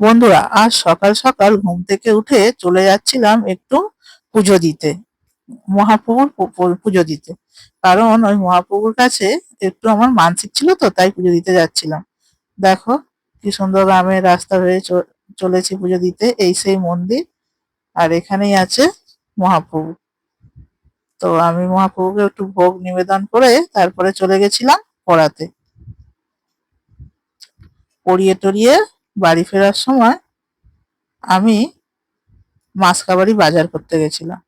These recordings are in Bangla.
বন্ধুরা, আজ সকাল সকাল ঘুম থেকে উঠে চলে যাচ্ছিলাম একটু পুজো দিতে, মহাপ্রভুর পুজো দিতে। কারণ ওই মহাপ্রভুর কাছে একটু আমার মানসিক ছিল তো, তাই পুজো দিতে যাচ্ছিলাম। দেখো কি সুন্দর গ্রামের রাস্তা হয়ে চলেছি পুজো দিতে, এই সেই মন্দির, আর এখানেই আছে মহাপ্রভু। তো আমি মহাপ্রভুকে একটু ভোগ নিবেদন করে তারপরে চলে গেছিলাম পড়াতে। পড়িয়ে টরিয়ে বাড়ি ফেরার সময় আমি মাসকাবাড়ি বাজার করতে গেছিলাম।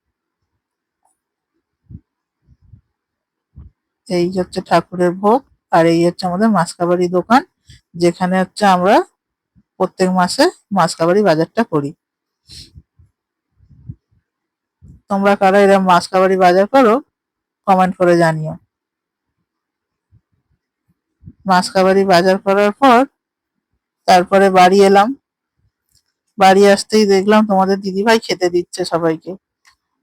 এই হচ্ছে ঠাকুরের ভোগ আর এই হচ্ছে আমাদের মাসকাবাড়ি দোকান, যেখানে হচ্ছে আমরা প্রত্যেক মাসে মাসকাবাড়ি বাজারটা করি। তোমরা কারা এরকম মাসকাবাড়ি বাজার করো কমেন্ট করে জানিও। মাসকাবাড়ি বাজার করার পর তারপরে বাড়ি এলাম। বাড়ি আসতেই দেখলাম তোমাদের দিদিভাই খেতে দিচ্ছে সবাইকে।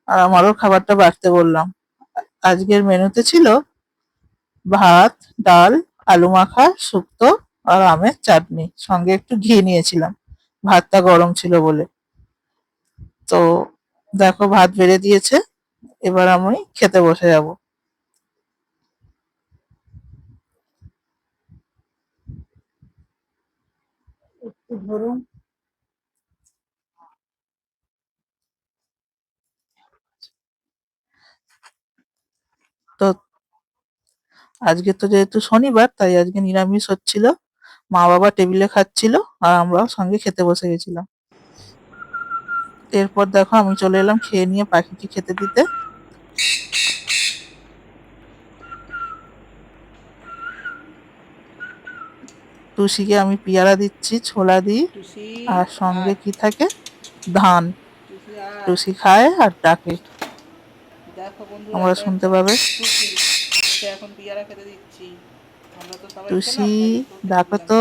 আর আমারও খাবারটা বাড়তে বললাম। আজকের মেনুতে ছিল ভাত, ডাল, আলু মাখা, শুক্তো আর আমের চাটনি। সঙ্গে একটু ঘি নিয়েছিলাম। ভাতটা গরম ছিল বলে। তো দেখো ভাত বেড়ে দিয়েছে। এবার আমি খেতে বসে যাব। একটু ধরুন। তো আজকে তো যেহেতু শনিবার, তাই আজকে নিরামিষ হচ্ছিল। মা বাবা টেবিলে খাচ্ছিল আর আমরাও সঙ্গে খেতে বসে গেছিলাম। এরপর দেখো আমি চলে এলাম খেয়ে নিয়ে পাখিকে খেতে দিতে। টুসিকে আমি পেয়ারা দিচ্ছি ছোলা দিই আর সঙ্গে কি থাকে? ধান। টুসি খায় আর ডাকে। তোমরা শুনতে পাবে। এখন পিয়ারা খেতে দিচ্ছি। তো টুসি ডাকো তো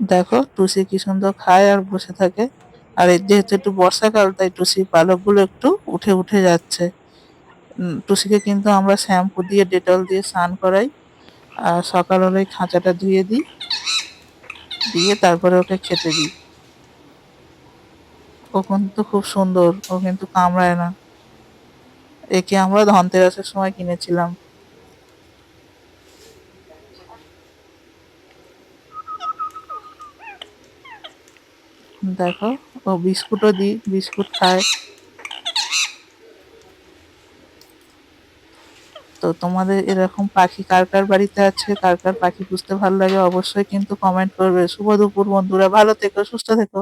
দেখো টুসি কি সুন্দর খায় আর বসে থাকে। আর যেহেতু একটু বর্ষাকাল, তাই টুসির পালকগুলো একটু উঠে উঠে যাচ্ছে। টুসিকে কিন্তু আমরা শ্যাম্পু দিয়ে, ডেটল দিয়ে স্নান করাই। আর সকাল হলেই খাঁচাটা ধুয়ে দিই। দিয়ে তারপরে ওকে খেতে দিই। ও কিন্তু খুব সুন্দর, ও কিন্তু কামড়ায় না। একে আমরা ধনতেরাসের সময় কিনেছিলাম। দেখো, ও বিস্কুটও দিই, বিস্কুট খায়। তো তোমাদের এরকম পাখি কার কার বাড়িতে আছে, কার কার পাখি পুষতে ভালো লাগে অবশ্যই কিন্তু কমেন্ট করবে। শুভ দুপুর বন্ধুরা, ভালো থেকো, সুস্থ থেকো।